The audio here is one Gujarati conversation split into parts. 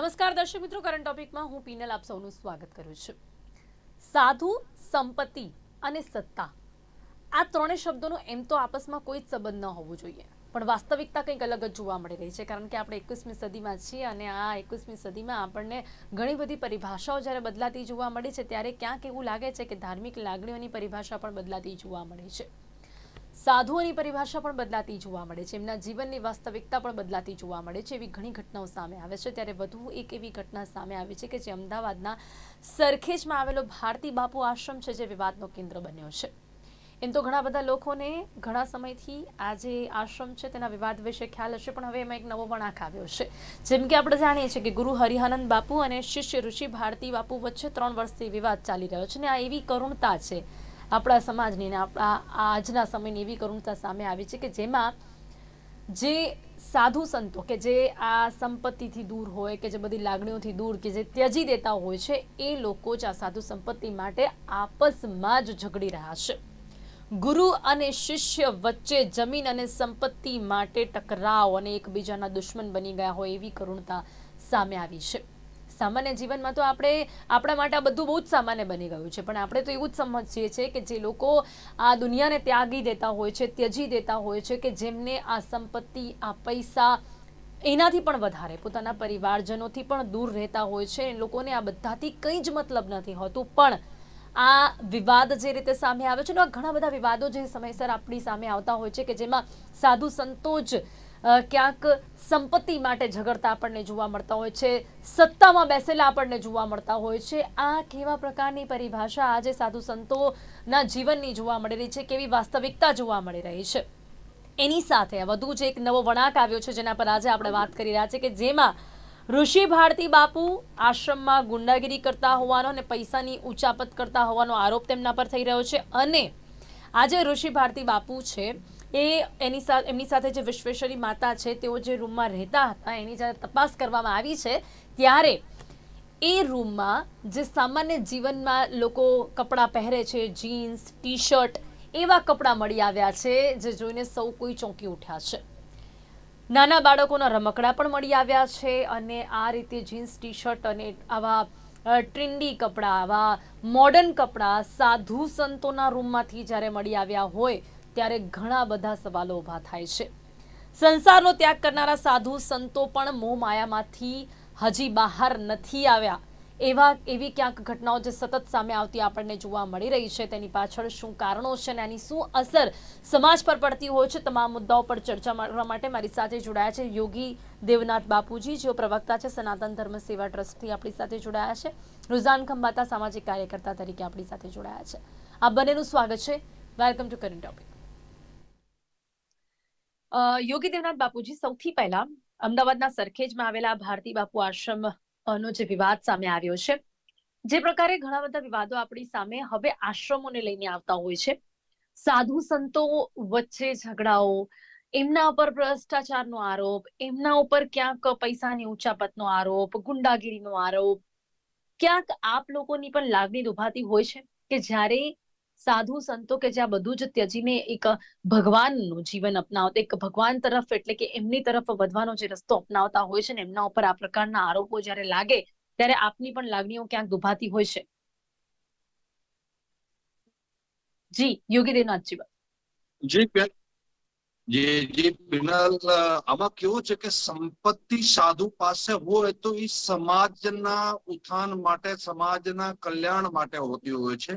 નમસ્કાર દર્શક મિત્રો કરંટ ટોપિકમાં હું પીનલ આપ સૌનું સ્વાગત કરું છું. સાધુ, સંપત્તિ અને સત્તા, આ ત્રણેય શબ્દોનો એમ તો આપસમાં કોઈ જ સંબંધ ન હોવો જોઈએ. પણ વાસ્તવિકતા કંઈક અલગ જ જોવા મળી રહી છે, કારણ કે આપણે એકવીસમી સદીમાં છીએ અને આ એકવીસમી સદીમાં આપણને ઘણી બધી પરિભાષાઓ જ્યારે બદલાતી જોવા મળે છે, ત્યારે ક્યાંક એવું લાગે છે કે ધાર્મિક લાગણીઓની પરિભાષા પણ બદલાતી જોવા મળે છે. સાધુઓની પરિભાષા પણ બદલાતી જોવા મળે છે. એમના જીવનની વાસ્તવિકતા પણ બદલાતી જોવા મળે છે. એવી ઘણી ઘટનાઓ સામે આવે છે. ત્યારે વધુ એક એવી ઘટના સામે આવી છે કે જે અમદાવાદના સરખેજમાં આવેલો ભારતી બાપુ આશ્રમ છે, જે વિવાદનો કેન્દ્ર બન્યો છે. એમ તો ઘણા બધા લોકોને ઘણા સમયથી આ જે આશ્રમ છે તેના વિવાદ વિશે ખ્યાલ હશે, પણ હવે એમાં એક નવો વણાંક આવ્યો છે. જેમ કે આપણે જાણીએ છીએ કે ગુરુ હરિહાનંદ બાપુ અને શિષ્ય ઋષિ ભારતી બાપુ વચ્ચે ત્રણ વર્ષથી વિવાદ ચાલી રહ્યો છે અને આ એવી કરુણતા છે આપણા સમાજની ને આપણા આજના સમયની એવી કરુણતા સામે આવી છે કે જેમાં જે સાધુ સંતો કે જે આ સંપત્તિથી દૂર હોય કે જે બધી લાગણીઓથી દૂર કે જે ત્યજી દેતા હોય છે, એ લોકો જ આ સાધુ સંપત્તિ માટે આપસમાં જ ઝઘડી રહ્યા છે. ગુરુ અને શિષ્ય વચ્ચે જમીન અને સંપત્તિ માટે ટકરાવ અને એકબીજાના દુશ્મન બની ગયા હોય એવી કરુણતા સામે આવી છે. સામાન્ય જીવનમાં તો આપણે આપણા માટે આ બધું બહુ જ સામાન્ય બની ગયું છે. પણ આપણે તો એવું જ સમજીએ છીએ કે જે લોકો આ દુનિયાને ત્યાગી દેતા હોય છે ત્યજી દેતા હોય છે કે જેમને આ સંપત્તિ આ પૈસા એનાથી પણ વધારે પોતાના પરિવારજનોથી પણ દૂર રહેતા હોય છે. એ લોકોને આ બધાથી કંઈ જ મતલબ નથી હોતું. પણ આ વિવાદ જે રીતે સામે આવે છે ઘણા બધા વિવાદો જે સમયસર આપણી સામે આવતા હોય છે કે જેમાં સાધુ સંતો જ અ, ક્યાંક સંપત્તિ માટે ઝઘડતા આપણને જોવા મળતા હોય છે, સત્તામાં બેસેલા આપણને જોવા મળતા હોય છે. આ કેવા પ્રકારની પરિભાષા આજે સાધુ સંતોના જીવનની જોવા મળી રહી છે, કેવી વાસ્તવિકતા જોવા મળી રહી છે. એની સાથે વધુ જ એક નવો વળાંક આવ્યો છે, જેના પર આજે આપણે વાત કરી રહ્યા છીએ કે જેમાં ઋષિ ભારતી બાપુ આશ્રમમાં ગુંડાગીરી કરતા હોવાનો અને પૈસાની ઉચાપત કરતા હોવાનો આરોપ તેમના પર થઈ રહ્યો છે. અને આજે ઋષિ ભારતી બાપુ છે એ એની સાથે એમની સાથે જે વિશ્વેશ્વરી માતા છે, તેઓ જે રૂમમાં રહેતા હતા, એની જ્યારે તપાસ કરવામાં આવી છે, ત્યારે એ રૂમમાં જે સામાન્ય જીવનમાં લોકો કપડાં પહેરે છે, જીન્સ ટી શર્ટ એવા કપડાં મળી આવ્યા છે, જે જોઈને સૌ કોઈ ચોંકી ઉઠ્યા છે. નાના બાળકોના રમકડા પણ મળી આવ્યા છે અને આ રીતે જીન્સ ટી શર્ટ અને આવા ટ્રેન્ડી કપડાં, આવા મોડર્ન કપડાં સાધુ સંતોના રૂમમાંથી જ્યારે મળી આવ્યા હોય ત્યારે ઘણા બધા સવાલો ઊભા થાય છે. સંસારનો ત્યાગ કરનારા સાધુ સંતો પણ મોહ માયામાંથી હજી બહાર નથી આવ્યા. એવા, એવી ક્યાંક ઘટનાઓ જે સતત સામે આવતી આપણને જોવા મળી રહી છે, તેની પાછળ શું કારણો છે અને આની શું અસર સમાજ પર પડતી હોય છે, તમામ મુદ્દાઓ પર ચર્ચા કરવા માટે મારી સાથે જોડાયા છે યોગી દેવનાથ બાપુજી, જેઓ પ્રવક્તા છે, સનાતન ધર્મ સેવા ટ્રસ્ટથી આપણી સાથે જોડાયા છે. રુઝાન ખંભાતા સામાજિક કાર્યકર્તા તરીકે આપણી સાથે જોડાયા છે. આ બંનેનું સ્વાગત છે. Welcome to current topic Yogi Devnath Bapuji સૌથી પહેલા અમદાવાદના સરખેજમાં આવેલા ભારતી બાપુ આશ્રમ નો જે વિવાદ સામે આવ્યો છે, જે પ્રકારે ઘણા બધા વિવાદો આપણી સામે હવે આશ્રમોને લઈને આવતા હોય છે. સાધુ સંતો વચ્ચે ઝઘડાઓ, એમના ઉપર ભ્રષ્ટાચારનો આરોપ, એમના ઉપર ક્યાંક પૈસાની ઊંચાપતનો આરોપ, ગુંડાગીરીનો આરોપ, ક્યાંક આપ લોકોની પણ લાગણી દુભાતી હોય છે કે જ્યારે સાધુ સંતો કે જ્યાં બધું જ ત્યજીને એક ભગવાનનું જીવન અપનાવતા, એક ભગવાન તરફ એટલે કે એમની તરફ વધવાનો જે રસ્તો અપનાવતા હોય છે ને, એમના ઉપર આ પ્રકારના આરોપો જ્યારે લાગે, ત્યારે આપની પણ લાગણીઓ ક્યાંક દુભાતી હોય છે. જી, યોગી દેવનાથજી જી બેન જે જે બિનલ આમાં કેવું છે કે સંપત્તિ સાધુ પાસે હોય તો એ સમાજના ઉત્થાન માટે, સમાજના કલ્યાણ માટે હોતી હોય છે.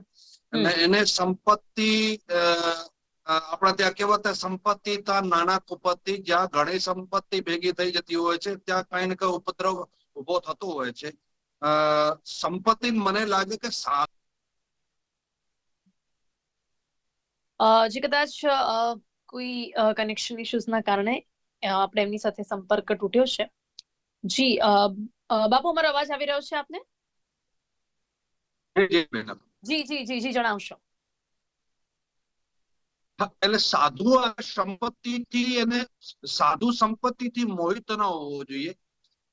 અને એને સંપત્તિ આપણા ત્યાં કહેવાતા સંપત્તિ ત્યાં નાના કુપત્તિ જ્યાં ઘણી સંપત્તિ ભેગી થઈ જતી હોય છે ત્યાં કઈ ને કઈ ઉપદ્રવ ઊભો થતો હોય છે. સંપત્તિ મને લાગે કે જે કદાચ કોઈ કનેક્શન ઇશ્યુઝના કારણે આપણે એમની સાથે સંપર્ક તૂટ્યો છે. જી બાપુ અમારો અવાજ આવી રહ્યો છે આપને? જી બેન જી જી જી જી, જણાવશો. એટલે સાધુ સંપત્તિથી એને સાધુ સંપત્તિથી મોહિત ન હોવો જોઈએ.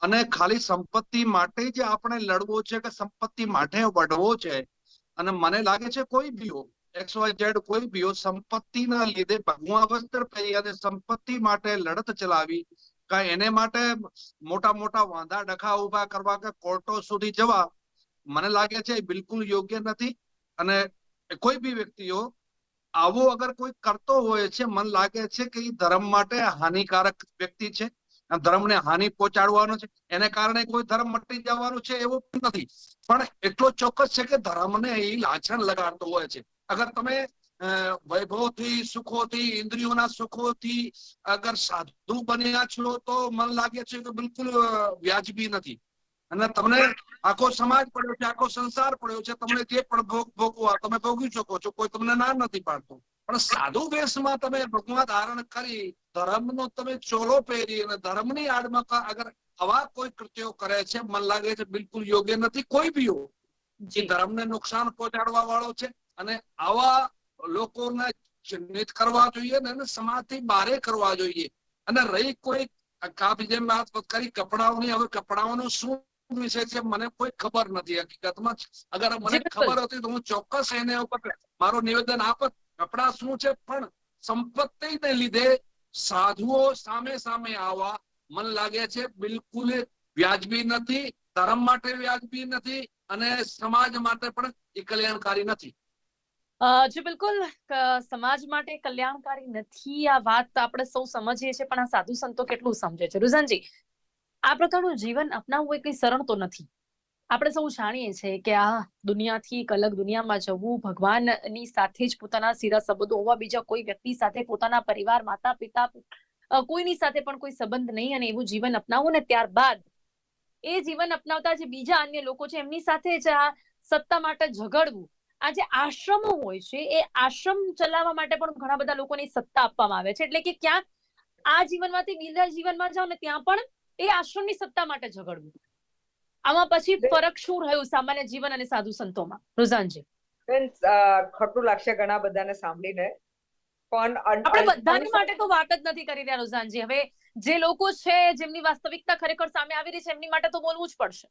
અને ખાલી સંપત્તિ માટે જ આપણે લડવો છે કે સંપત્તિ માટે વડવો છે? અને મને લાગે છે કોઈ બી હો, એક્સ, વાય, ઝેડ કોઈ બી હો, સંપત્તિના લીધે ભગવા વસ્ત્ર પહેરી અને સંપત્તિ માટે લડત ચલાવી કે એને માટે મોટા મોટા વાંધા ડખા ઊભા કરવા કે કોર્ટો સુધી જવા મને લાગે છે એ બિલકુલ યોગ્ય નથી. અને કોઈ બી વ્યક્તિઓ આવો અગર કોઈ કરતો હોય છે, મને લાગે છે કે એ ધર્મ માટે હાનિકારક વ્યક્તિ છે. ધર્મને હાનિ પહોંચાડવાનો છે. એને કારણે કોઈ ધર્મ મટી જવાનું છે એવું નથી. પણ એટલો ચોક્કસ છે કે ધર્મને એ લાછણ લગાડતો હોય છે. અગર તમે વૈભવથી સુખોથી, ઇન્દ્રિયોના સુખોથી અગર સાધુ બન્યા છો તો મને લાગે છે કે બિલકુલ વ્યાજબી નથી. અને તમને આખો સમાજ પડ્યો છે આખો સંસાર પડ્યો છે તમને જે પણ ભોગ ભોગવા તમે ભોગવી શકો છો કોઈ તમને ના નથી પાડતો. પણ સાધુ વેશમાં તમે ભગવાન ધારણ કરી ધર્મનો તમે ચોલો પહેરી અને ધર્મની આડમાં અગર આવા કોઈ કૃત્યો કરે છે મન લાગે છે બિલકુલ યોગ્ય નથી કોઈ બી હો જે. ધર્મને નુકસાન પહોંચાડવા વાળો છે અને આવા લોકોને ચિહ્નિત કરવા જોઈએ ને સમાજથી બારે કરવા જોઈએ. અને રહી કોઈ કાપ જેમ વાત કરી કપડાઓની હવે કપડાઓનું શું વિષય છે મને કોઈ ખબર નથી હકીકતમાં અગર મને ખબર હતી તો હું ચોક્કસ એને ઉપર મારો નિવેદન આપત. કપડા શું છે? પણ સંપત્તિને લીધે સાધુઓ સામે સામે આવવા મને લાગે છે બિલકુલ વ્યાજબી નથી ધર્મ માટે વ્યાજબી નથી અને સમાજ માટે પણ એ કલ્યાણકારી નથી. જી બિલકુલ. સમાજ માટે કલ્યાણકારી નથી આ વાત આપણે સૌ સમજીએ છીએ પણ આ સાધુ સંતો કેટલું સમજે છે. રુઝાનજી આ પ્રકારનું જીવન અપનાવવું એ કઈ સરળ તો નથી. આપણે સૌ જાણીએ છીએ કે આ દુનિયાથી એક અલગ દુનિયામાં જવું ભગવાનની સાથે જ પોતાના સીધા સંબંધો હોવા બીજા કોઈ વ્યક્તિ સાથે, પોતાના પરિવાર, માતા, પિતા કોઈની સાથે પણ કોઈ સંબંધ નહીં અને એવું જીવન અપનાવવું ને ત્યારબાદ એ જીવન અપનાવતા જે બીજા અન્ય લોકો છે, એમની સાથે જ આ સત્તા માટે ઝઘડવું, આ જે આશ્રમો હોય છે, એ આશ્રમ ચલાવવા માટે પણ ઘણા બધા લોકોને સત્તા આપવામાં આવે છે. એટલે કે ક્યાંક આ જીવનમાંથી બીજા જીવનમાં જાઓ ને ત્યાં પણ એ આશ્રમની સત્તા માટે ઝઘડવું. આમાં પછી ફરક શું રહ્યું સામાન્ય જીવન અને સાધુ સંતોમાં? રોઝાનજી. ખોટું લાગશે ઘણા બધાને સાંભળીને. પણ આપણે બધાની માટે તો વાત જ નથી કરી રહ્યા રોઝાનજી. હવે જે લોકો છે જેમની વાસ્તવિકતા ખરેખર સામે આવી રહી છે એમની માટે તો બોલવું જ પડશે.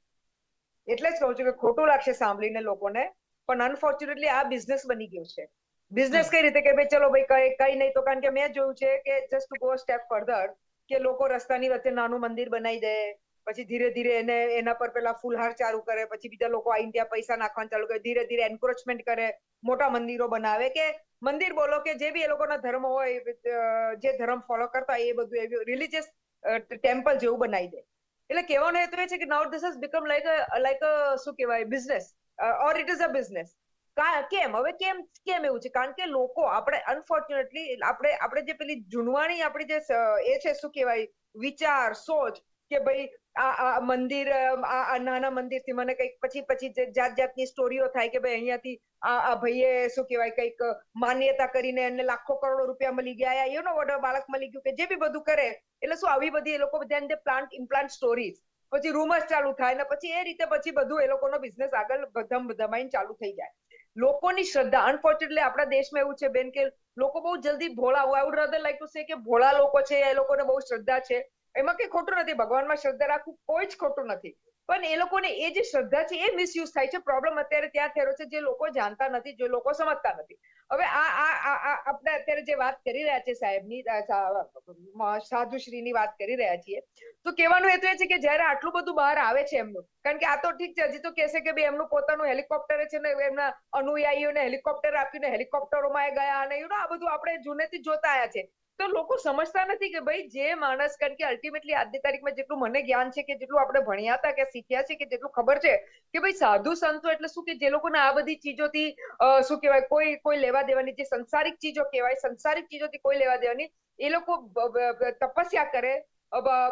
એટલે જ કહું છું કે ખોટું લાગશે સાંભળીને લોકોને પણ અનફોર્ચ્યુનેટલી આ બિઝનેસ બની ગયું છે. બિઝનેસ કઈ રીતે કે ભાઈ ચલો ભાઈ કઈ કઈ નહીં તો કારણ કે મેં જોયું છે કે જસ્ટ ગો સ્ટેપ ફર્ધર કે લોકો રસ્તાની વચ્ચે નાનું મંદિર બનાવી દે, પછી ધીરે ધીરે એને, એના પર પેલા ફૂલહાર ચાલુ કરે, પછી બીજા લોકો આઈને ત્યાં પૈસા નાખવાનું ચાલુ કરે, ધીરે ધીરે એન્કરેજમેન્ટ કરે, મોટા મંદિરો બનાવે કે મંદિર બોલો કે જે બી એ લોકોના ધર્મ હોય જે ધર્મ ફોલો કરતા હોય એ બધું એવું રિલીજીયસ ટેમ્પલ જેવું બનાવી દે. એટલે કહેવાનો હેતુ એ છે કે now this has become like like શું કહેવાય business or it is a business કેમ? હવે કેમ કેમ એવું છે? કારણ કે લોકો આપણે અનફોર્ચ્યુનેટલી આપણે આપણે જે પેલી જૂનવાણી આપણી જે એ છે, શું કહેવાય? વિચાર, સોચ કે ભાઈ મંદિર, આ નાના મંદિરથી મને કંઈક પછી પછી જાત જાતની સ્ટોરીઓ થાય કે ભાઈ અહીંયાથી આ ભાઈએ શું કહેવાય? કંઈક માન્યતા કરીને એને લાખો કરોડો રૂપિયા મળી ગયા, યુ નો વોટ બાળક મળી ગયું કે જે બી બધું કરે, એટલે શું આવી બધી એ લોકો બધા પ્લાન્ટ ઇમ્પ્લાન્ટ સ્ટોરીઝ પછી રૂમર્સ ચાલુ થાય ને પછી એ રીતે પછી બધું એ લોકોનો બિઝનેસ આગળ ધમ, ધમાઈને ચાલુ થઈ જાય. લોકોની શ્રદ્ધા. અનફોર્ચ્યુનેટલી આપણા દેશમાં એવું છે બેન કે લોકો બહુ જલ્દી ભોળા હોય. I would rather like to કે ભોળા લોકો છે, એ લોકોને બહુ શ્રદ્ધા છે. એમાં કઈ ખોટું નથી. ભગવાનમાં શ્રદ્ધા રાખવું કોઈ જ ખોટું નથી. પણ એ લોકોને એ જે શ્રદ્ધા છે એ મિસયુઝ થાય છે. પ્રોબ્લેમ અત્યારે ત્યાં થયો છે, જે લોકો જાણતા નથી, જે લોકો સમજતા નથી. હવે આ આ આપણે અત્યારે જે વાત કરી રહ્યા છે સાહેબની સાધુશ્રીની વાત કરી રહ્યા છીએ, તો કહેવાનું હેતુ એ છે કે જ્યારે આટલું બધું બહાર આવે છે એમનું, કારણ કે આ તો ઠીક છે, હજી તો કહેશે કે ભાઈ એમનું પોતાનું હેલિકોપ્ટર છે ને એમના અનુયાયીઓને હેલિકોપ્ટર આપ્યું ને હેલિકોપ્ટરોમાં એ ગયા અને યુ આ બધું આપણે જૂનેથી જોતા આવ્યા છે. તો લોકો સમજતા નથી કે ભાઈ જે માણસ કારણ કે અલ્ટિમેટલી આજની તારીખમાં જેટલું મને જ્ઞાન છે કે જેટલું આપણે ભણ્યા હતા કે શીખ્યા છે કે જેટલું ખબર છે કે ભાઈ સાધુ સંતો એટલે શું કે જે લોકોને આ બધી ચીજોથી શું કહેવાય, કોઈ કોઈ લેવા દેવાની, જે સંસારિક ચીજો કહેવાય, સંસારિક ચીજોથી કોઈ લેવા દેવાની, એ લોકો તપસ્યા કરે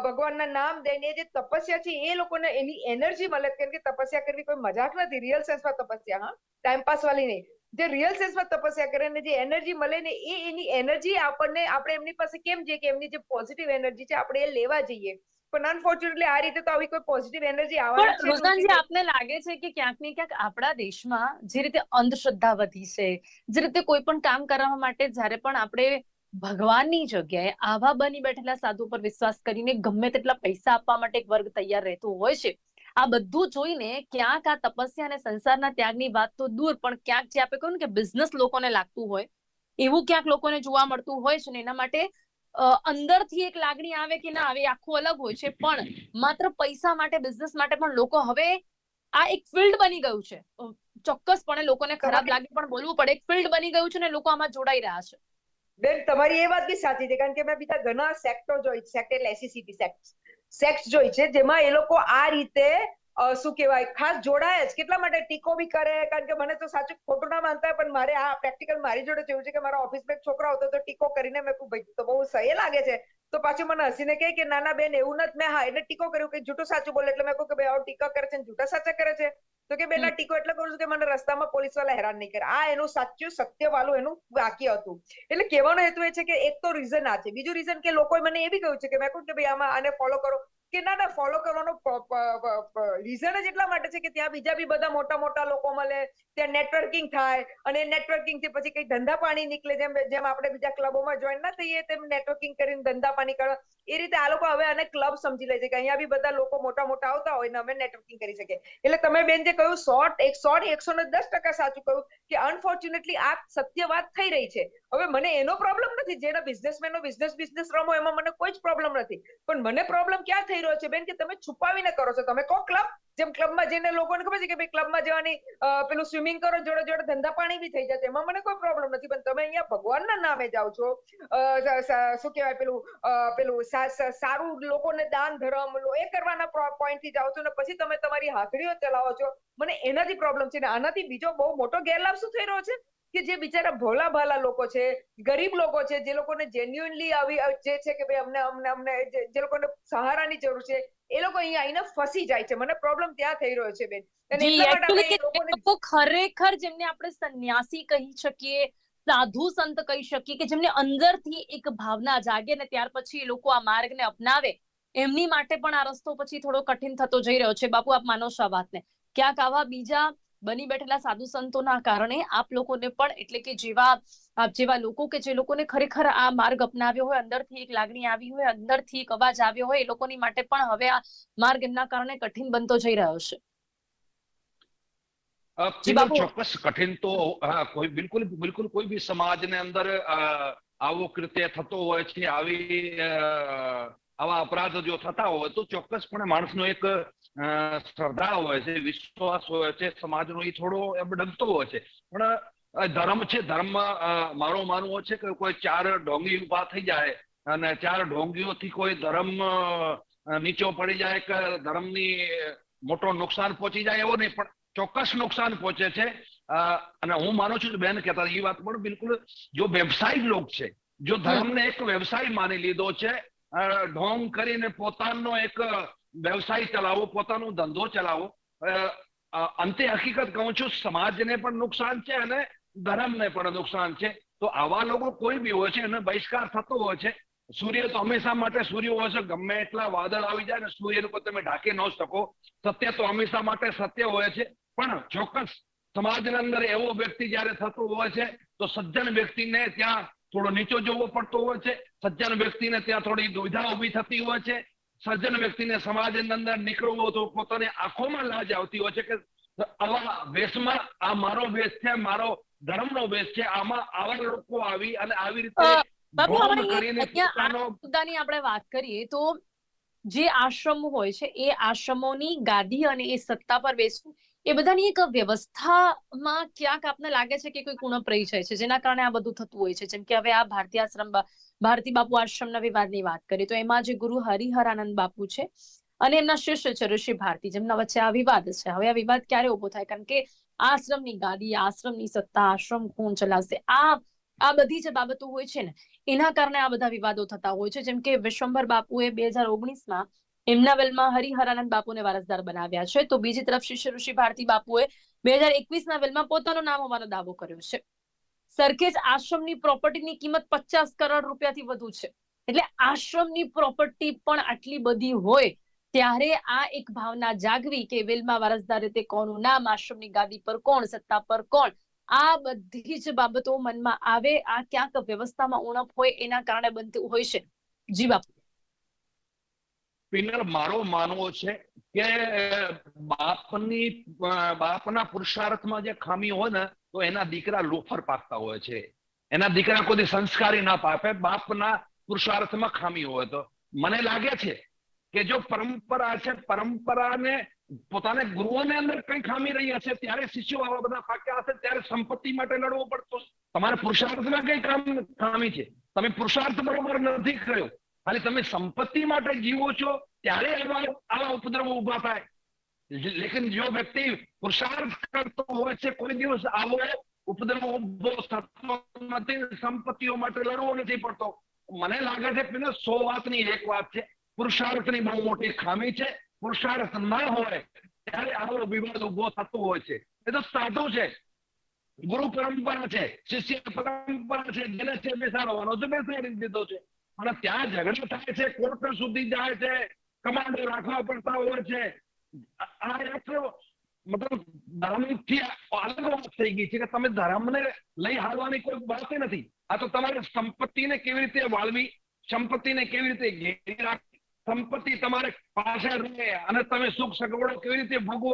ભગવાનના નામ દઈને જે તપસ્યા છે એ લોકોને એની એનર્જી મળે કેમ કે તપસ્યા કરવી કોઈ મજાક નથી રિયલ સેન્સમાં તપસ્યા, હા ટાઈમ પાસ વાળી નહીં. જે રિયલ સેન્સમાં તપસ્યા કરે ને જે એનર્જી મળે ને એ એની એનર્જી આપણને આપણે એમની પાસે કેમ જઈએ કે એમની જે પોઝિટિવ એનર્જી છે આપણે એ લેવા જઈએ. પણ અનફોર્ચ્યુનેટલી આ રીતે તો આવી કોઈ પોઝિટિવ એનર્જી આવવાની રોઝાનજી આપને લાગે છે કે ક્યાંક ને ક્યાંક આપણા દેશમાં જે રીતે અંધશ્રદ્ધા વધી છે જે રીતે કોઈ પણ કામ કરવા માટે જ્યારે પણ આપણે ભગવાનની જગ્યાએ આવા બની બેઠેલા સાધુ પર વિશ્વાસ કરીને ગમે તેટલા પૈસા આપવા માટે એક વર્ગ તૈયાર રહેતો હોય છે આ બધું જોઈને ક્યાંક આ તપસ્યા અને સંસારના ત્યાગની વાત તો દૂર પણ ક્યાંક જે આપણે કહ્યું કે બિઝનેસ લોકોને લાગતું હોય એવું ક્યાંક લોકોને જોવા મળતું હોય છે ને એના માટે અંદરથી એક લાગણી આવે કે ના આવે આખું અલગ હોય છે. પણ માત્ર પૈસા માટે બિઝનેસ માટે પણ લોકો હવે આ એક ફિલ્ડ બની ગયું છે. ચોક્કસપણે લોકોને ખરાબ લાગે પણ બોલવું પડે. એક ફિલ્ડ બની ગયું છે ને લોકો આમાં જોડાઈ રહ્યા છે. બેન તમારી એ વાત બી સાચી છે. કારણ કે મેં બીજા ઘણા સેક્ટર જોઈ સેક્ટર એટલે એસીસીટી સેક્ટ સેક્ટ જોઈ છે, જેમાં એ લોકો આ રીતે શું કહેવાય, ખાસ જોડાય જ. કેટલા માટે ટીકો બી કરે, કારણ કે મને તો સાચું ખોટું ના માનતા પણ મારે આ પ્રેક્ટિકલ મારી જોડે થયું છે કે મારા ઓફિસમાં એક છોકરો આવતો તો ટીકો કરીને મેં કહું ભાઈ, તો બહુ સહી લાગે છે. તો પાછું મને હસીને કહે કે, નાના બેન, એવું નથી. મેં હા, એને ટીકો કર્યું કે જૂઠું સાચું બોલે. એટલે મેં કહ્યું કે, ભાઈ, આવો ટીકા કરે છે જૂઠા સાચા કરે છે. તો કે બેન ટીકો એટલે કરું છું કે મને રસ્તામાં પોલીસવાળા હેરાન નહીં કરે. આ એનું સાચું સત્ય વાળું એનું વાક્ય હતું. એટલે કહેવાનો હેતુ એ છે કે એક તો રીઝન આ છે. બીજું રીઝન કે લોકોએ મને એ બી કહ્યું છે કે મેં કહ્યું કે ભાઈ આમાં આને ફોલો કરો. કે ના ના ફોલો કરવાનો રીઝન જ એટલા માટે છે કે ત્યાં બીજા બી બધા મોટા મોટા લોકો મળે ત્યાં નેટવર્કિંગ થાય અને નેટવર્કિંગથી પછી કઈ ધંધા પાણી નીકળે. જેમ જેમ આપણે બીજા ક્લબોમાં જોઈન ના થઈએ તેમ નેટવર્કિંગ કરીને ધંધા પાણી કરવા એ રીતે આ લોકો હવે આને ક્લબ સમજી લે છે કે અહીંયા બી બધા લોકો મોટા મોટા આવતા હોય ને અમે નેટવર્કિંગ કરી શકીએ. એટલે તમે બેન જે કહ્યું શોર્ટ એક સો એકસો ને દસ ટકા સાચું કહ્યું કે અનફોર્ચ્યુનેટલી આ સત્ય વાત થઈ રહી છે. હવે મને એનો પ્રોબ્લેમ નથી, જેના બિઝનેસમેન નો બિઝનેસ બિઝનેસ રમો એમાં મને કોઈ જ પ્રોબ્લેમ નથી. પણ મને પ્રોબ્લેમ ક્યાં થઈ રહ્યો છે બેન કે તમે છુપાવીને કરો છો? તમે કહો ક્લબ જેમ ક્લબમાં જઈને લોકોને ખબર છે કે ભાઈ ક્લબમાં જવાની પેલું સ્વિમિંગ કરો, જોડે જોડે ધંધા પાણી બી થઈ જશે. એમાં મને કોઈ પ્રોબ્લેમ નથી, પણ તમે અહીંયા ભગવાનના નામે જાઓ છો. શું કહેવાય પેલું પેલું સારું લોકોને દાન ધર્મ એ કરવાના પોઈન્ટથી જાઓ છો ને પછી તમે તમારી હાથડીઓ ચલાવો છો. મને એનાથી પ્રોબ્લેમ છે ને આનાથી બીજો બહુ મોટો ગેરલાભ શું થઈ રહ્યો છે? કે જે બિચારા ભોલા ભાલા લોકો છે, ગરીબ લોકો છે, જે લોકોને જેન્યુઅનલી આવી, જે છે કે ભાઈ અમને અમને અમને જે લોકોને સહારાની જરૂર છે એ લોકો અહીંયા આવીને ફસી જાય છે. મને પ્રોબ્લેમ ત્યાં થઈ રહ્યો છે બેન. ખરેખર જેમને આપણે સંન્યાસી કહી શકીએ સાધુ સંત કહી શકીએ કે જેમને અંદરથી એક ભાવના જાગે ને ત્યાર પછી એ લોકો આ માર્ગને અપનાવે એમની માટે પણ આ રસ્તો પછી થોડો કઠિન થતો જઈ રહ્યો છે. બાપુ આપ માનો છો આ વાતને. ક્યાંક આવા બીજા બની બેઠેલા સાધુ સંતોના કારણે આપ લોકોને પણ એટલે કે જેવા આપ જેવા લોકો કે જે લોકોને ખરેખર આ માર્ગ અપનાવ્યો હોય અંદરથી એક લાગણી આવી હોય અંદરથી એક અવાજ આવ્યો હોય એ લોકોની માટે પણ હવે આ માર્ગ એમના કારણે કઠિન બનતો જઈ રહ્યો છે. ચોક્કસ કઠિન તો કોઈ બિલકુલ બિલકુલ કોઈ બી સમાજને અંદર આવો કૃત્ય થતો હોય છે આવી આવા અપરાધ જો થતા હોય તો ચોક્કસપણે માણસનો એક શ્રદ્ધા હોય છે વિશ્વાસ હોય છે સમાજનો એ થોડો એમ ડગતો હોય છે. પણ ધર્મ છે ધર્મ મારો માનવો છે કે કોઈ ચાર ઢોંગી ઊભા થઈ જાય અને ચાર ઢોંગીઓથી કોઈ ધર્મ નીચો પડી જાય કે ધર્મની મોટો નુકસાન પહોંચી જાય એવો નહીં પણ ચોક્કસ નુકસાન પહોંચે છે. અને હું માનું છું બેન કહેતા એ વાત પણ બિલકુલ જો વ્યવસાયિક લોક છે જો ધર્મને એક વ્યવસાય માની લીધો છે ઢોંગ કરીને પોતાનો એક વ્યવસાય ચલાવો પોતાનો ધંધો ચલાવો અંતે હકીકત કહું છું સમાજને પણ નુકસાન છે અને ધર્મને પણ નુકસાન છે. તો આવા લોકો કોઈ બી હોય છે, એનો બહિષ્કાર થતો હોય છે. સૂર્ય તો હંમેશા માટે સૂર્ય હોય છે, ગમે એટલા વાદળ આવી જાય ને સૂર્ય ઉપર તમે ઢાંકી ન શકો. સત્ય તો હંમેશા માટે સત્ય હોય છે. પણ ચોક્કસ સમાજની અંદર એવો વ્યક્તિ જયારે થતો હોય છે, તો સજ્જન વ્યક્તિને ત્યાં થોડો નીચો જોવો પડતો હોય છે. સજ્જન વ્યક્તિને ત્યાં થોડી દુવિધા ઊભી થતી હોય છે. સજ્જન વ્યક્તિને સમાજની અંદર નીકળવો તો પોતાની આંખોમાં લાજ આવતી હોય છે કે આવા વેશમાં આ મારો વેશ છે, મારો ધર્મનો વેશ છે. આમાં આવા લોકો આવી અને આવી રીતે મુદ્દાની આપણે વાત કરીએ તો જે આશ્રમો હોય છે એ આશ્રમોની ગાદી અને એ સત્તા પર બેસવું એ બધાની એક વ્યવસ્થામાં ક્યાંક આપને લાગે છે કે કોઈ કુણપ પરિચય છે? જેના કારણે આ બધું થતું હોય છે? જેમ કે હવે આ ભારતીય આશ્રમ ભારતી બાપુ આશ્રમના વિવાદની વાત કરીએ તો એમાં જે ગુરુ હરિહરાનંદ બાપુ છે અને એમના શિષ્ય છે ઋષિ ભારતી જેમના વચ્ચે આ વિવાદ છે. હવે આ વિવાદ ક્યારે ઊભો થાય? કારણ કે આશ્રમની ગાડી, આશ્રમની સત્તા, આશ્રમ કોણ ચલાવશે? આ આ બધી જે બાબતો હોય છે ને, એના કારણે આ બધા વિવાદો થતા હોય છે. જેમ કે વિશ્વંભર બાપુએ બે હજાર ઓગણીસમાં એમના હરિહરાનંદ બાપુને વારસદાર બનાવ્યા છે. તો બીજી તરફ શિષ્ય ઋષિ ભારતી બાપુએ બે હજાર એકવીસના વેલમાં પોતાનું નામ હોવાનો દાવો કર્યો છે. સરખેજ આશ્રમની પ્રોપર્ટીની કિંમત પચાસ કરોડ રૂપિયાથી વધુ છે. એટલે આશ્રમની પ્રોપર્ટી પણ આટલી બધી હોય ત્યારે આ એક ભાવના જાગવી કે વેલમાં વારસદાર રીતે કોનું નામ, આશ્રમની ગાદી પર કોણ, સત્તા પર કોણ? આ બધી જ બાબતો મનમાં આવે, આ ક્યાંક વ્યવસ્થામાં ઉણપ હોય એના કારણે બનતું હોય છે. જી બાપુ. પિનર મારો માનવો છે કે, બાપની બાપના પુરુષાર્થમાં જે ખામી હોય ને, તો એના દીકરા લોફર પાકતા હોય છે. એના દીકરા કોઈ સંસ્કારી ના પાપે બાપના પુરુષાર્થમાં ખામી હોય તો. મને લાગે છે કે જો પરંપરા છે, પરંપરાને, પોતાને ગુરુઓને અંદર કઈ ખામી રહી હશે, ત્યારે શિષ્યો આવા બધા પાક્યા હશે, ત્યારે સંપત્તિ માટે લડવો પડતો તમારે પુરુષાર્થમાં કઈ કામ, ખામી છે? તમે પુરુષાર્થ બરોબર નથી કર્યો. અને તમે સંપત્તિ માટે જીવો છો, ત્યારે આવા ઉપદ્રવો ઊભા થાય. લેકિન જો વ્યક્તિ પુરુષાર્થ કરતો હોય છે, કોઈ દિવસ આવો ઉપદ્રવ ઊભો થતો નથી, સંપત્તિઓ માટે લડવો નથી પડતો. મને લાગે છે સો વાતની એક વાત છે. પુરુષાર્થની બહુ મોટી ખામી છે. પુરુષાર્થ ના હોય ત્યારે આવો વિવાદ ઊભો થતો હોય છે. એ તો સાધુ છે. ગુરુ પરંપરા છે, શિષ્ય પરંપરા છે, જેને છે બેસાડવાનો છે, બેસાડી દીધો છે. અને ત્યાં ઝઘડો થાય છે, કોર્ટ સુધી જાય છે, કમાન્ડો રાખવા પડતા હોય છે. આ એક મતલબ ધર્મથી અલગ વાત થઈ ગઈ છે કે તમે ધર્મને લઈ હાલવાની કોઈ વાત નથી. આ તો તમારે સંપત્તિને કેવી રીતે વાળવી, સંપત્તિને કેવી રીતે ઘેરી રાખવી? સંપત્તિ તમારે પાસે રહે અને તમે સુખ સગવડો કેવી રીતે ભોગવો,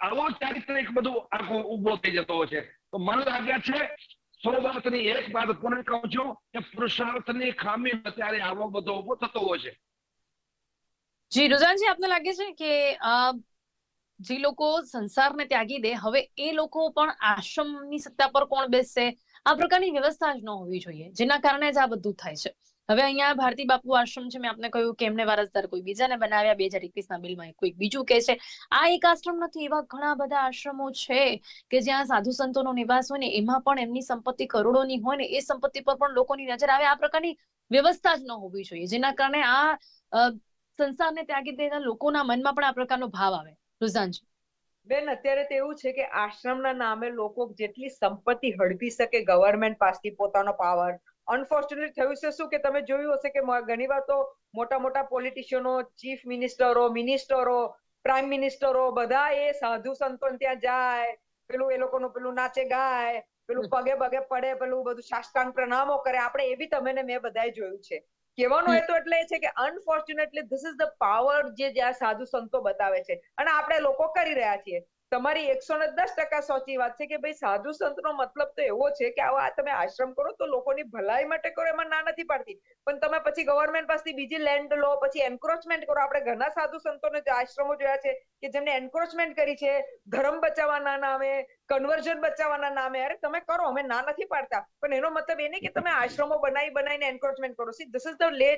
આવો ચારિત્રિક બધું આખો ઊભો થઈ જતો છે. તો મને લાગે છે સો વાતની એક વાત કોને કહું છું કે પુરુષાર્થની ખામી અત્યારે આવો બધો ઊભો થતો હોય છે. જી, રુઝાનજી, આપને લાગે છે કે જે લોકો સંસારને ત્યાગી દે, હવે એ લોકો પણ આશ્રમની સત્તા પર કોણ બેસશે? આ પ્રકારની વ્યવસ્થા જ ન હોવી જોઈએ, જેના કારણે જ આ બધું થાય છે. હવે અહીંયા ભારતી બાપુ આશ્રમ છે. મેં આપને કહ્યું કે એમને વારસદાર કોઈ બીજાને બનાવ્યા. બે હજાર એકવીસના બિલમાં કોઈ બીજું કે છે. આ એક આશ્રમ નથી, એવા ઘણા બધા આશ્રમો છે કે જ્યાં સાધુ સંતોનો નિવાસ હોય ને, એમાં પણ એમની સંપત્તિ કરોડોની હોય ને, એ સંપત્તિ પર પણ લોકોની નજર આવે. આ પ્રકારની વ્યવસ્થા જ ન હોવી જોઈએ. જેના કારણે આ સંસારને ત્યાગી દેતા લોકોના મનમાં પણ આ પ્રકારનો ભાવ આવે. રુઝાનજી બેન, અત્યારે તો એવું છે કે આશ્રમના નામે લોકો જેટલી સંપત્તિ હડપી શકે ગવર્મેન્ટ પાસથી પોતાનો પાવર અનફોર્ચ્યુનેટ થયું છે શું કે તમે જોયું હશે કે ઘણી વાર તો મોટા મોટા પોલિટિશિયનો ચીફ મિનિસ્ટરો મિનિસ્ટરો પ્રાઇમ મિનિસ્ટરો બધા એ સાધુ સંતો ત્યાં જાય પેલું એ લોકોનું પેલું નાચે ગાય પેલું પગે પગે પડે પેલું બધું સાષ્ટાંગ પ્રણામો કરે આપણે એ બી તમે ને મેં બધાએ જોયું છે. કહેવાનો હેતુ એટલે એ છે કે unfortunately this is the power જે જ્યાં સાધુ સંતો બતાવે છે. અને આપણે લોકો કરી રહ્યા છીએ. તમારી એકસો ને દસ ટકા સાચી વાત છે કે ભાઈ સાધુ સંતનો મતલબ તો એવો છે કે આવા તમે આશ્રમ કરો તો લોકોની ભલાઈ માટે કરો, એમાં ના નથી પાડતી. પણ તમે પછી ગવર્મેન્ટ પાસેથી બીજી લેન્ડ લો, પછી એન્ક્રોચમેન્ટ કરો. આપણે ઘણા સાધુ સંતોને આશ્રમો જોયા છે કે જેમને એન્ક્રોચમેન્ટ કરી છે, ધર્મ બચાવવાના નામે કન્વર્ઝન બચાવવાના નામે. અરે તમે કરો, અમે ના નથી પાડતા. પણ એનો મતલબ એ નહીં કે તમે આશ્રમો બનાવી બનાવીને એન્ક્રોચમેન્ટ કરો. સી ધીસ ઇઝ ધ લે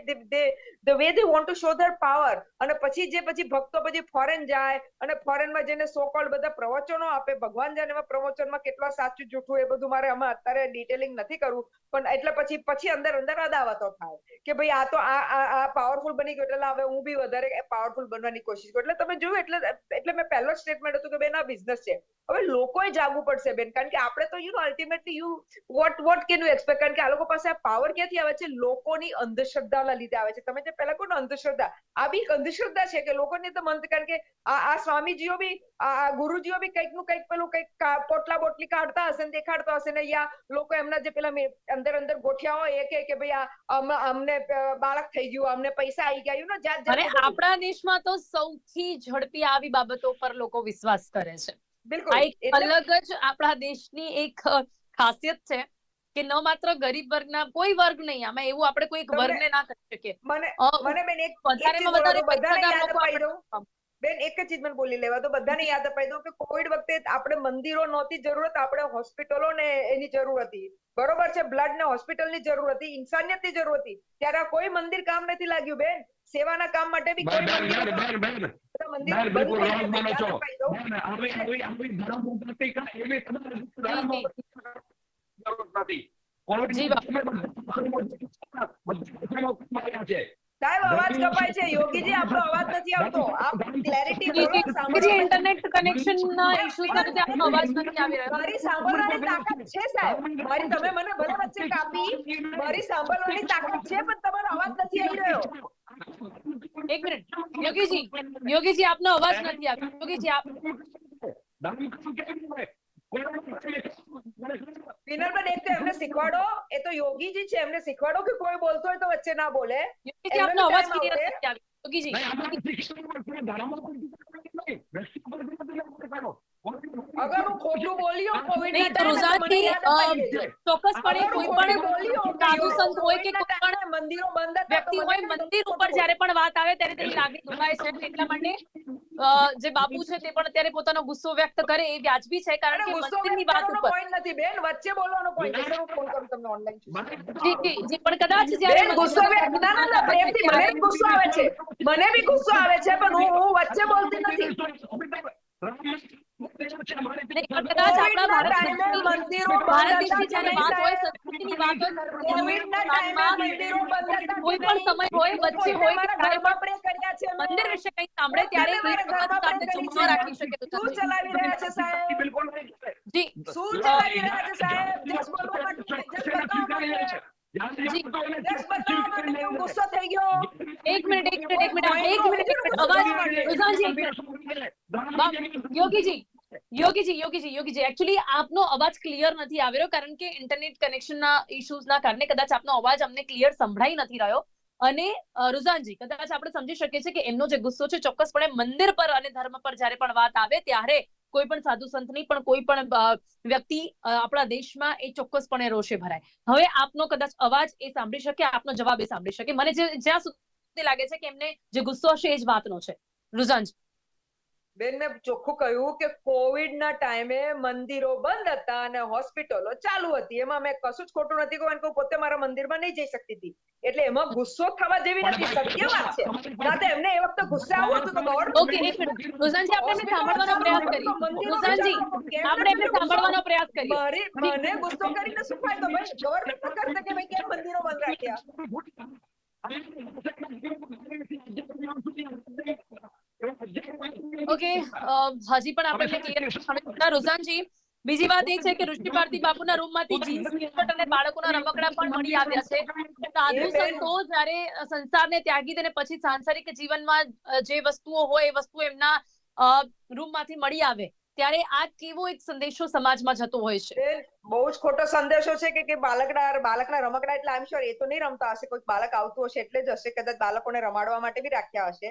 the way they want to show their power અને પછી જે પછી ભક્તો પછી ફોરેન જાય, અને ફોરેનમાં જઈને સો કોલ્ડ બધા પ્રવચનો આપે, ભગવાન જાણે એમાં પ્રવચનમાં કેટલા સાચું, જૂઠું એ બધું મારે આમાં અત્યારે ડિટેલિંગ નથી કરવું પણ એટલે પછી પછી અંદર અંદર અદાવતો થાય કે ભાઈ આ તો આ પાવરફુલ બની ગયો, એટલે હવે હું બી વધારે પાવરફુલ બનવાની કોશિશ કરું. એટલે તમે જોયું, એટલે એટલે મેં પહેલો સ્ટેટમેન્ટ હતું કે બેન, આ બિઝનેસ છે. હવે લોકોએ જાગવું પડશે બેન, કારણ કે આપણે તો you know ultimately you what what can you expect કારણ કે આ લોકો પાસે આ પાવર ક્યાંથી આવે છે? લોકોની અંધશ્રદ્ધાના લીધે આવે છે. તમે જે પહેલા કહો ને અંધશ્રદ્ધા, આ બી અંધશ્રદ્ધા છે કે લોકોને તો મન કારણ કે આ આ સ્વામીજીઓ બી, આ આ ગુરુજીઓ બી કંઈકનું કંઈક પેલું કંઈક પોટલા બોટલી કાઢતા હશે ને દેખાડતા હશે ને યા લોકો એમના જે પેલા અંદર અંદર ગોઠિયા હોય એ કે ભાઈ આ અમને બાળક થઈ ગયું અમને પૈસા આવી ગયા ને જાત અને આપણા દેશમાં તો સૌથી ઝડપી આવી બાબતો પર લોકો વિશ્વાસ કરે છે. બિલકુલ. અલગ જ આપણા દેશની એક ખાસિયત છે કે ન માત્ર ગરીબ વર્ગના કોઈ વર્ગ નહીં આમાં એવું આપણે કોઈ એક તમને- વર્ગને ના કરી શકીએ. મને મને બેન એક વધારે વધારે બેન એક જ ચીજ મને બોલી લેવા દો. બધાને યાદ અપાઈ દો કે કોવિડ વખતે આપણે મંદિરો નહોતી જરૂરત આપણે હોસ્પિટલો ને એની જરૂર હતી. બરોબર છે બ્લડ ને હોસ્પિટલની જરૂર હતી ઇન્સાનિયતની જરૂર હતી. ત્યારે આ કોઈ મંદિર કામ નથી લાગ્યું બેન. સેવાના કામ માટે બી કોઈ મંદિર બધા છો. સાહેબ અવાજ કપાય છે. યોગીજી આપણો અવાજ નથી આવતો. આપ ક્લેરિટી સાંભળો. ઇન્ટરનેટ કનેક્શન ના ઇશ્યુ લીધે આપનો અવાજ નથી આવી રહ્યો. મારી સાંભળવાની તાકાત છે સાહેબ. મારી તમે મને ભલે વચ્ચે કાપી. મારી સાંભળવાની તાકાત છે પણ તમારો અવાજ નથી આવી રહ્યો. એક મિનિટ. યોગીજી યોગીજી આપનો અવાજ નથી આવ્યો. યોગીજી આપ વિનરબેન એક તો એમને શીખવાડો. એ તો યોગીજી છે એમને શીખવાડો કે કોઈ બોલતો હોય તો વચ્ચે ના બોલે. યોગીજી એમને આપનો અવાજ time ક્લિયર આવશે. નથી આવ્યો યોગીજી અગર હું ખોટું બોલ્યો કોવિડ નહીં તો રુઝાનજી ચોક્કસપણે કોઈ પણ સાધુ સંત હોય કે કોઈ પણ મંદિરો બંધ વ્યક્તિ હોય મંદિર ઉપર જ્યારે પણ વાત આવે ત્યારે તેની લાગણી દુભાય છે. એટલા માટે જે બાપુ છે તે પણ અત્યારે પોતાનો ગુસ્સો વ્યક્ત કરે એ વ્યાજબી છે કારણ કે મંદિરની વાત ઉપર પોઈન્ટ નથી. બેન વચ્ચે બોલવાનો પોઈન્ટ છે. હું ફોન કરું તમને ઓનલાઈન જી જી જી પણ કદાચ જ્યારે ગુસ્સો વ્યક્ત ના ના ના પ્રેમથી મને ગુસ્સો આવે છે. મને બી ગુસ્સો આવે છે પણ હું હું વચ્ચે બોલતી નથી. કદાચ આપણા ભારત ટાઈમે દેશની- મંદિરો ભારત બંધ દેશની હતા જ્યારે વાત હોય સંસ્કૃતિની વાત હોય કોવિડના ટાઈમે ધર્મમાં મંદિરો બંધ હતા કે કોઈ પણ સમય હોય વચ્ચે હોય કે મારા જ્યારે ઘરમાં પણ પ્રે કર્યા છે મેં. મંદિર વિશે કંઈક સાંભળે ત્યારે કોઈને વખત ઘરમાં ચૂપ ન રાખી શકે તો શું ચલાવી રહ્યા છે સાહેબ? જી. શું ચલાવી રહ્યા છે સાહેબ? જસ્ટ બોલવા માટે જસ્ટ બતાવવા માટે જસ્ટ બતાવવા માટે કેવો ગુસ્સો થઈ ગયો. એક મિનિટ એક મિનિટ એક મિનિટ મિનિટ અવાજ. યોગીજી. યોગીજી યોગીજી યોગીજી એકચ્યુઅલી આપનો અવાજ ક્લિયર નથી આવી રહ્યો, કારણ કે ઇન્ટરનેટ કનેક્શનના ઇશ્યુઝના કારણે કદાચ આપનો અવાજ અમને ક્લિયર સંભળાઈ નથી રહ્યો. અને રુઝાનજી કદાચ આપણે સમજી શકીએ છીએ કે એમનો જે ગુસ્સો છે, ચોક્કસપણે મંદિર પર અને ધર્મ પર જ્યારે પણ વાત આવે, ત્યારે કોઈ પણ સાધુ સંતની પણ કોઈ પણ વ્યક્તિ આપણા દેશમાં એ ચોક્કસપણે રોષે ભરાય. હવે આપનો કદાચ અવાજ એ સાંભળી શકે, આપનો જવાબ એ સાંભળી શકે. મને જે, જ્યાં સુધી લાગે છે કે એમને જે ગુસ્સો હશે એ જ વાતનો છે. રુઝાનજી બેન મેં ચોખ્ખું કહ્યું કે કોવિડ ના ટાઈમે મંદિરો બંધ હતા અને હોસ્પિટલો ચાલુ હતી. એમાં મેં કશું જ ખોટું નથી કહ્યું કે પોતે મારા મંદિરમાં નહીં જઈ શકતી હતી. એટલે એમાં ગુસ્સો થવા જેવી નથી. સત્ય વાત છે. ના તો એમને એ વખતે ગુસ્સે આવવું હતું તો ગવર્મેન્ટ ઓકે એક મિનિટ. રોઝાનજી આપણે એમને સાંભળવાનો પ્રયાસ કરી રોઝાનજી આપણે એમને સાંભળવાનો પ્રયાસ કરી મારે મને ગુસ્સો કરીને શું ફાયદો? ભાઈ ગવર્મેન્ટ તો કરશે કે ભાઈ કેમ મંદિરો બંધ રાખ્યા? ઓકે હજી પણ આપણને ક્લિયર રોઝાનજી, બીજી વાત એ છે કે ઋષિ ભારતી બાપુના રૂમમાંથી જીન્સ ટી-શર્ટ અને બાળકોના રમકડા પણ મળી આવ્યા છે. સાધુ સંતો જ્યારે સંસારને ત્યાગી દે પછી સાંસારિક જીવનમાં જે વસ્તુઓ હોય એ વસ્તુ એમના રૂમમાંથી મળી આવે, ત્યારે આ કેવો એક સંદેશો સમાજમાં જતો હોય છે? બહુ જ ખોટો સંદેશો છે કે બાળકના બાળકના રમકડા એટલે આમ શ્યોર એ તો નહીં રમતા હશે, કોઈક બાળક આવતું હશે એટલે જ હશે, કદાચ બાળકોને રમાડવા માટે બી રાખ્યા હશે.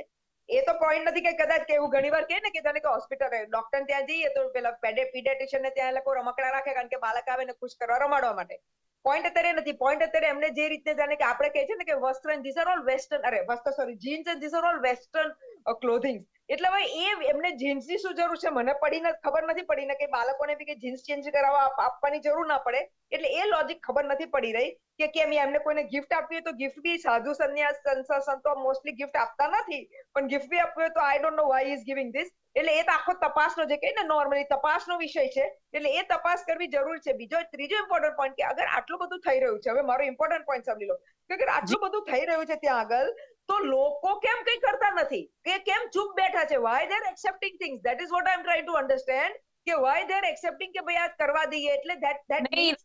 એ તો પોઈન્ટ નથી કે કદાચ કે એવું ઘણી વાર કહે ને કે જાણે કે હોસ્પિટલ ડોક્ટર ત્યાં જઈએ તો પેલા પેડે પીડિયાટ્રિશિયન ને ત્યાં લોકો રમકડા રાખે કારણ કે બાળક આવે ને ખુશ કરવા રમાડવા માટે. પોઈન્ટ અત્યારે નથી. પોઈન્ટ અત્યારે એમને જે રીતે જાણે કે આપણે કહે છે ને કે વસ્ત્ર ધીસ આર ઓલ વેસ્ટર્ન અરે વસ્ત્ર sorry jeans and this are all western clothing એટલે હવે એ એમને જીન્સની શું જરૂર છે? મને પડીને ખબર નથી પડીને કે બાળકોને બી કે જીન્સ ચેન્જ કરાવવા આપવાની જરૂર ના પડે. એટલે એ લોજિક ખબર નથી પડી રહી કે કેમ એમને કોઈને ગિફ્ટ આપવી હોય તો ગિફ્ટ બી સાધુ સંન્યાસ સંત સંતો મોસ્ટલી ગિફ્ટ આપતા નથી. પણ ગિફ્ટ બી આપવી હોય તો I don't know why is giving this એટલે એ તો આખો તપાસનો જે કહે ને નોર્મલી તપાસનો વિષય છે. એટલે એ તપાસ કરવી જરૂર છે. બીજો ત્રીજો ઇમ્પોર્ટન્ટ પોઈન્ટ કે અગર આટલું બધું થઈ રહ્યું છે હવે મારો ઇમ્પોર્ટન્ટ પોઈન્ટ સમજી લો કે અગર આટલું બધું થઈ રહ્યું છે ત્યાં આગળ તો લોકો કેમ કઈ કરતા નથી? કે કેમ ચૂપ બેઠા છે? Why they're accepting things that is what I am trying to understand કે વાય દેર એક્સેપ્ટિંગ કે ભાઈ આ કરવા દઈએ એટલે ધેટ ધેટ મીન્સ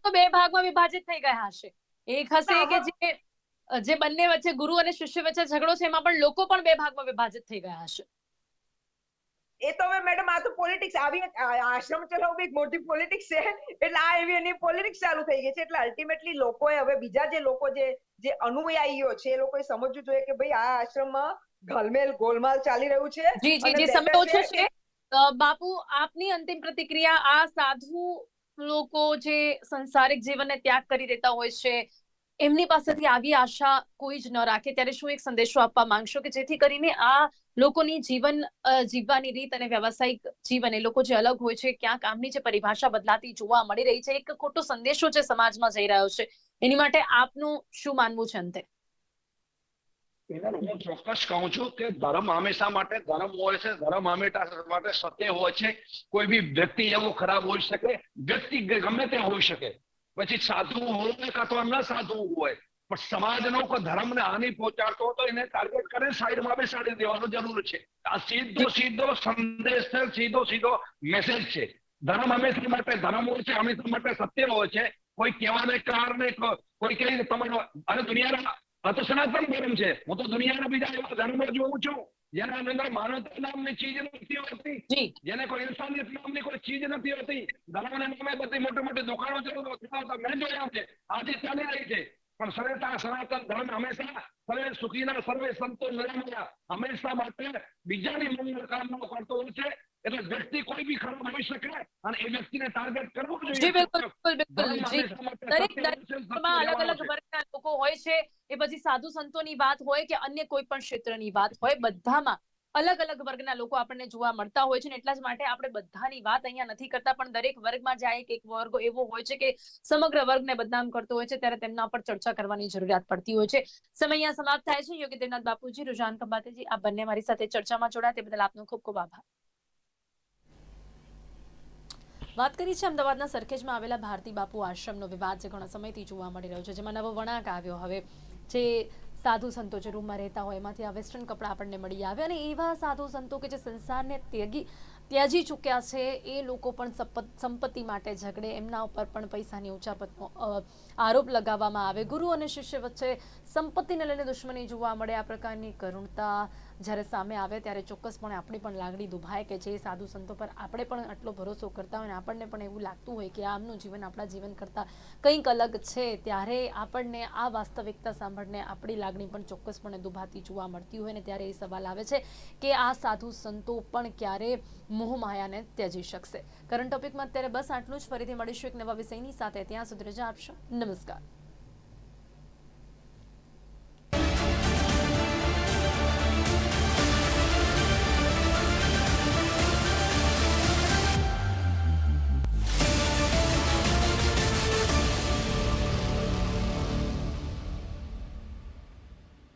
તો બે ભાગમાં વિભાજિત થઈ ગયા હશે. એક હશે કે જે જે બંને વચ્ચે ગુરુ અને શિષ્ય વચ્ચે ઝઘડો છે એમાં પણ લોકો પણ બે ભાગમાં વિભાજિત થઈ ગયા હશે. એ તો હવે મેડમ આ તો પોલિટિક્સ આવી આશ્રમ ચલાવવું એક મોટી પોલિટિક્સ છે. એટલે આ એવી એની પોલિટિક્સ ચાલુ થઈ ગઈ છે. એટલે અલ્ટિમેટલી લોકોએ હવે બીજા જે લોકો જે જે અનુયાયીઓ છે એ લોકોએ સમજવું જોઈએ કે ભાઈ આ આશ્રમમાં ઘલમેલ ગોલમાલ ચાલી રહ્યું છે. જી જી જી સમય ઓછો છે બાપુ આપની અંતિમ પ્રતિક્રિયા આ સાધુ લોકો જે સંસારિક જીવનને ત્યાગ કરી દેતા હોય છે એમની પાસેથી આવી આશા કોઈ જ ન રાખે. ત્યારે શું એક સંદેશો આપવા માંગશો કે જેથી કરીને આ લોકોની જીવન જીવવાની રીત અને વ્યવસાયિક જીવન એ લોકો જે અલગ હોય છે ક્યાંક આમની જે પરિભાષા બદલાતી જોવા મળી રહી છે, એક ખોટો સંદેશો જે સમાજમાં જઈ રહ્યો છે. એની માટે આપનું શું માનવું છે અંતે? હું ચોક્કસ કહું છું કે ધર્મ હંમેશા માટે ધર્મ હોય છે, ધર્મ હંમેશા માટે સત્ય હોય છે. કોઈ બી વ્યક્તિ એવો ખરાબ હોઈ શકે, વ્યક્તિ ગમે તે હોઈ શકે. પછી સાધુ હોય કાં તો ન સાધુ હોય. પણ સમાજનો કોઈ ધર્મને હાનિ પહોંચાડતો તો એને ટાર્ગેટ કરે સાઈડમાં બેસાડી દેવાનો જરૂર છે. આ સીધો સીધો સંદેશ છે સીધો સીધો મેસેજ છે. ધર્મ હંમેશા માટે ધર્મ હોય છે હંમેશા માટે સત્ય હોય છે. કોઈ કહેવાને કારણે કોઈ કહે તમારો અને દુનિયાના આ તો સનાતન ધર્મ છે. હું તો દુનિયાના બીજા એવા ધર્મ જોઉં છું. જેના અંદર માનવતા નામની ચીજ નથી હોતી જેને કોઈ ઇન્સાનિયત નામની કોઈ ચીજ નથી હોતી. ધર્મના નામે બધી મોટી મોટી દુકાનો ચાલુ ચલાવતા મેં જોયા છે આજે ચાલી રહી છે. પણ સરેતા સનાતન ધર્મ હંમેશા સર્વે સુખીના સર્વે સંતો નિરામયા. હંમેશા માટે બીજાની મંગળ કામના કરતો હોય છે એટલે વ્યક્તિ કોઈ બી ખરાબ હોઈ શકે અને એ વ્યક્તિને ટાર્ગેટ કરવો જોઈએ. જી બિલકુલ બિલકુલ જી. દરેક સત્ય દરેક છે, સત્યમાં અલગ અલગ વર્ગના લોકો હોય છે. એ પછી સાધુ સંતોની વાત હોય કે અન્ય કોઈ પણ ક્ષેત્રની વાત હોય બધામાં અલગ અલગ વર્ગના લોકો આપણને જોવા મળતા હોય છે ને એટલા જ માટે આપણે બધાની વાત અહીંયા નથી કરતા. પણ દરેક વર્ગમાં જાય એક એક વર્ગ એવો હોય છે કે સમગ્ર વર્ગને બદનામ કરતો હોય છે. ત્યારે તેમના પર ચર્ચા કરવાની જરૂરિયાત પડતી હોય છે. સમય અહીંયા સમાપ્ત થાય છે. યોગી દેવનાથ બાપુજી રુઝાન ખંભાતેજી આ બંને મારી સાથે ચર્ચામાં જોડાયા. તે બદલ આપનો ખૂબ ખૂબ આભાર. વાત કરી છે અમદાવાદના સરખેજમાં આવેલા ભારતી બાપુ આશ્રમનો વિવાદ જે ઘણા સમયથી જોવા મળી રહ્યો છે, જેમાં નવો વણાંક આવ્યો. હવે જે સાધુ સંતો જે રૂમમાં રહેતા હોય, એમાંથી આ વેસ્ટર્ન કપડાં આપણને મળી આવે અને એવા સાધુ સંતો કે જે સંસારને ત્યાગી, ત્યાજી ચૂક્યા છે, એ લોકો પણ સંપત- સંપત્તિ માટે ઝઘડે, એમના ઉપર પણ પૈસાની ઉચાપતનો આરોપ લગાવવામાં આવે. ગુરુ અને શિષ્ય વચ્ચે સંપત્તિને લઈને દુશ્મની જોવા મળે, આ પ્રકારની કરુણતા જ્યારે સામે આવે ત્યારે ચોક્કસપણે આપણી પણ લાગણી દુભાય કે જે સાધુ સંતો પર આપણે પણ આટલો ભરોસો કરતા હોય અને આપણને પણ એવું લાગતું હોય કે આમનું જીવન આપણા જીવન કરતાં કંઈક અલગ છે, ત્યારે આપણને આ વાસ્તવિકતા સાંભળને આપણી લાગણી પણ ચોક્કસપણે દુભાતી જોવા મળતી હોય ને ત્યારે એ સવાલ આવે છે કે આ સાધુ સંતો પણ ક્યારે મોહમાયાને ત્યજી શકશે. કરંટ ટોપિકમાં અત્યારે બસ આટલું જ. ફરીથી મળીશું એક નવા વિષયની સાથે. ત્યાં સુધી રજા આપશો. નમસ્કાર.